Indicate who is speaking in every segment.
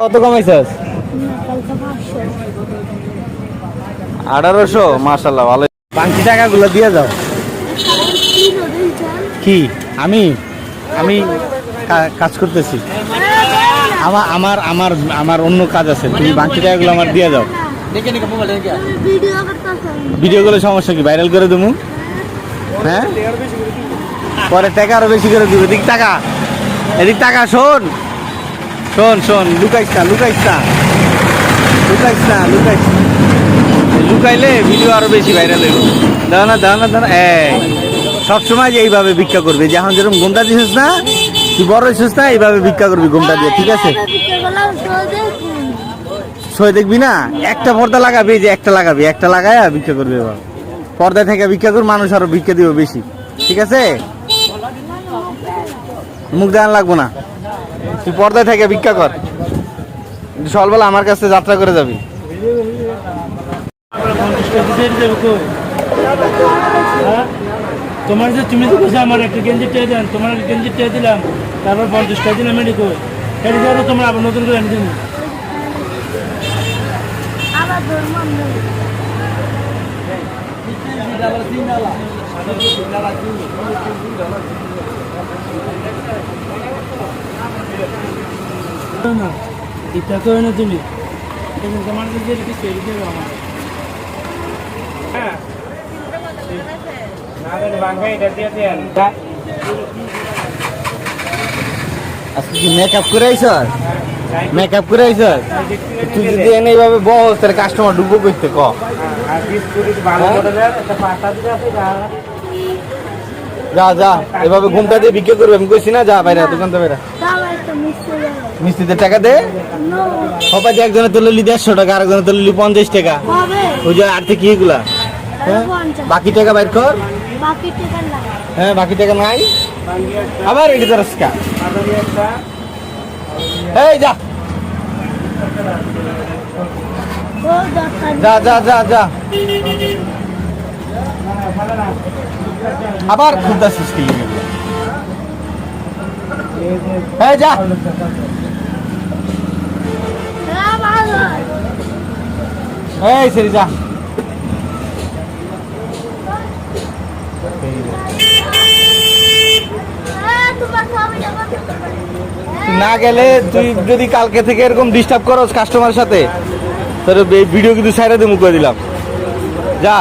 Speaker 1: কত কমাইছস?
Speaker 2: পাঁচশো
Speaker 1: আঠারোশো মাসাল্লাহ ভালো। বাকি টাকাগুলো দিয়ে যাও।
Speaker 2: কি?
Speaker 1: আমি? আমি কাজ করতেছি। আমার আমার আমার আমার অন্য কাজ আছে। তুমি বাকি টাকাগুলো আমার দিয়ে যাও।
Speaker 2: ভিডিও
Speaker 1: ভিডিওগুলো সমস্যা কি? ভাইরাল করে দেবো। হ্যাঁ? পরে টাকা আরও বেশি করে দিব। এদিক টাকা। এদিক টাকা শোন। শোন শোন না লুকাইস। না লুকাইস। লুকাইলে ভিডিও আরও বেশি ভাইরাল হইব। না দাও না এই। সবসময় যে এইভাবে ভিক্ষা করবে যখন যেরকম গোমটা দিছিস না, তুই বড় হইছিস না, এইভাবে ভিক্ষা করবি গোমটা দিয়ে, ঠিক আছে? সই দেখবি না? একটা পর্দা লাগাবি যে একটা লাগাবি, একটা লাগায় ভিক্ষা করবি এবার। পর্দায় থেকে ভিক্ষা কর, মানুষ আরও ভিক্ষা দিব বেশি, ঠিক আছে? মুখ দেওয়ান লাগবো না। তুই পর্দায় থেকে ভিক্ষা কর। সকালবেলা আমার কাছে যাত্রা করে যাবি।
Speaker 3: তোমার যে তুমি তো বলছো আমার একটা গেঞ্জি টেয়ে দেন তোমার একটা গেঞ্জি টেয়ে দিলাম, তারপর পঞ্চাশ টাকা দিলাম এটি কই? এটি ধরো তোমরা আবার নতুন করে এনে দিন না এটা তো না তুমি কিন্তু তোমার যে কি দেবে আমার হ্যাঁ
Speaker 1: আজকে কি মেকআপ করে আইস মেকআপ করে আইস তুই যদি এনে এইভাবে বস তাহলে কাস্টমার করতে ক? যা যা এভাবে ঘুমটা দিয়ে বিক্রি করবে আমি কইছি না যা বাইরে দোকান তো বাইরে মিস্ত্রিদের টাকা দে। সবাই যে একজনের তুলে নিলি দেড়শো টাকা আরেকজনের তুলে নিলি পঞ্চাশ টাকা। ওই যে আর্থিক ইগুলা হ্যাঁ? বাকি টাকা বাইর কর। হ্যাঁ বাকি টাকা নাই। আবার এটি তোর কা এই যা। যা যা যা যা। আবার খুলতা সৃষ্টি এই যা। এই, সেরি, যা।
Speaker 2: হ্যাঁ
Speaker 1: না গেলে তুই যদি কালকে থেকে এরকম ডিস্টার্ব করস কাস্টমারের সাথে এই ভিডিও কিন্তু সাইডে দিয়ে মুখ দিলাম। যা।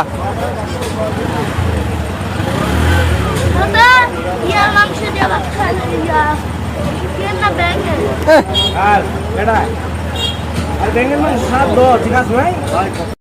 Speaker 3: আর এটা আর ব্যাঙ্গের মানে সাত দশ ঠিক আছে ভাই?